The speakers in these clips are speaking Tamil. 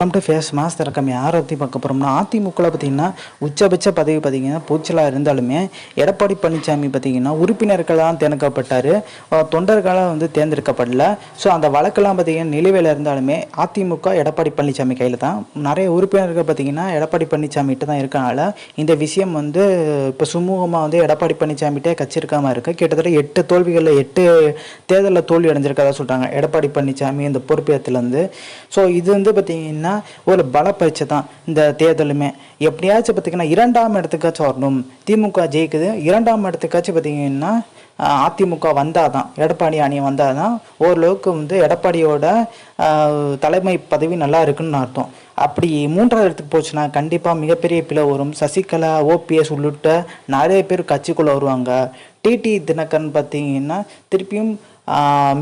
வெல்கம் டு ஃபேஸ் மாஸ் திறக்கம் யாரை பற்றி பார்க்க போகிறோம்னா அதிமுகவில் பார்த்தீங்கன்னா உச்சபட்ச பதவி பார்த்தீங்கன்னா பூச்சலாக இருந்தாலுமே எடப்பாடி பழனிசாமி பார்த்தீங்கன்னா உறுப்பினர்களாக தேர்ந்தெடுக்கப்பட்டார். தொண்டர்களாக வந்து தேர்ந்தெடுக்கப்படல. ஸோ அந்த வழக்கெல்லாம் பார்த்தீங்கன்னா நிலுவையில் இருந்தாலுமே அதிமுக எடப்பாடி பழனிசாமி கையில் தான். நிறைய உறுப்பினர்கள் பார்த்தீங்கன்னா எடப்பாடி பழனிசாமிகிட்ட தான் இருக்கனால இந்த விஷயம் வந்து இப்போ சுமூகமாக வந்து எடப்பாடி பழனிசாமிகிட்டே கட்சி இருக்காமல் இருக்குது கிட்டத்தட்ட எட்டு தோல்விகளில் எட்டு தேர்தலில் தோல்வி அடைஞ்சிருக்கதா சொல்கிறாங்க எடப்பாடி பழனிசாமி இந்த பொறுப்பேற்றுலேருந்து ஸோ இது வந்து பார்த்தீங்கன்னா ஒரு பல பயிற்சி தான் இந்த தேர்தலுமே. எப்படியாச்சும் பார்த்தீங்கன்னா இரண்டாம் இடத்துக்காச்சும் வரணும் திமுக ஜெயிக்குது. இரண்டாம் இடத்துக்காச்சும் பார்த்தீங்கன்னா அதிமுக வந்தால் தான் எடப்பாடி அணி வந்தால் தான் ஓரளவுக்கு வந்து எடப்பாடியோட தலைமை பதவி நல்லா இருக்குன்னு அர்த்தம். அப்படி மூன்றாவது இடத்துக்கு போச்சுன்னா கண்டிப்பாக மிகப்பெரிய பிளவு வரும் சசிகலா ஓபிஎஸ் உள்ளிட்ட நிறைய பேர் கட்சிக்குள்ளே வருவாங்க. டிடி தினகரன் பார்த்தீங்கன்னா திருப்பியும்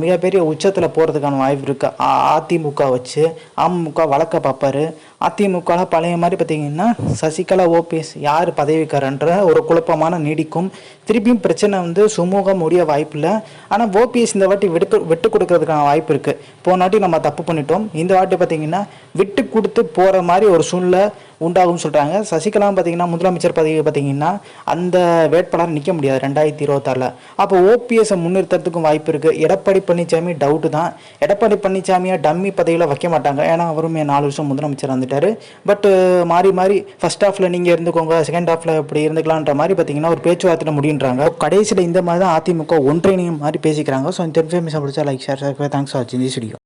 மிகப்பெரிய உச்சத்தில் போகிறதுக்கான வாய்ப்பு இருக்குது அதிமுக வச்சு அமமுக வழக்க பார்ப்பாரு. அதிமுக பழைய மாதிரி பார்த்தீங்கன்னா சசிகலா ஓபிஎஸ் யார் பதவிக்காரன்ற ஒரு குழப்பமான நீடிக்கும். திருப்பியும் பிரச்சனை வந்து சுமூகம் முடிய வாய்ப்பு இல்லை ஆனால் ஓபிஎஸ் இந்த வாட்டி விட்டு விட்டு கொடுக்கறதுக்கான வாய்ப்பு இருக்குது போன வாட்டி நம்ம தப்பு பண்ணிட்டோம். இந்த வாட்டி பார்த்தீங்கன்னா விட்டு கொடுத்து போகிற மாதிரி ஒரு சூழ்நிலை உண்டாகும்னு சொல்கிறாங்க சசிகலாம் பார்த்தீங்கன்னா முதலமைச்சர் பதவி பார்த்தீங்கன்னா அந்த வேட்பாளர் நிற்க முடியாது ரெண்டாயிரத்தி இருபத்தாறில். அப்போ ஓபிஎஸ்ஸை முன்னிறுத்துறதுக்கும் வாய்ப்பு இருக்குது எடப்பாடி பழனிசாமி டவுட்டு தான். எடப்பாடி பழனிசாமியை டம்மி பதவியில் வைக்க மாட்டாங்க. ஏன்னா அவருமே நாலு வருஷம் முதலமைச்சர் வந்துட்டார் பட்டு மாறி மாறி ஃபஸ்ட் ஹாஃபில் நீங்கள் இருந்துக்கோங்க செகண்ட் ஹாஃபில் இப்படி இருந்துக்கலான்ற மாதிரி பார்த்தீங்கன்னா ஒரு பேச்சுவார்த்தை முடியுன்றாங்க கடைசியில் இந்த மாதிரி தான் அதிமுக ஒன்றிணையும் மாதிரி பேசிக்கிறாங்க. ஸோ இந்த இன்ஃபர்மேஷன் பிடிச்சா லைக் ஷேர் தேங்க்ஸ் ஃபார் வாட்சிங் திஸ் வீடியோ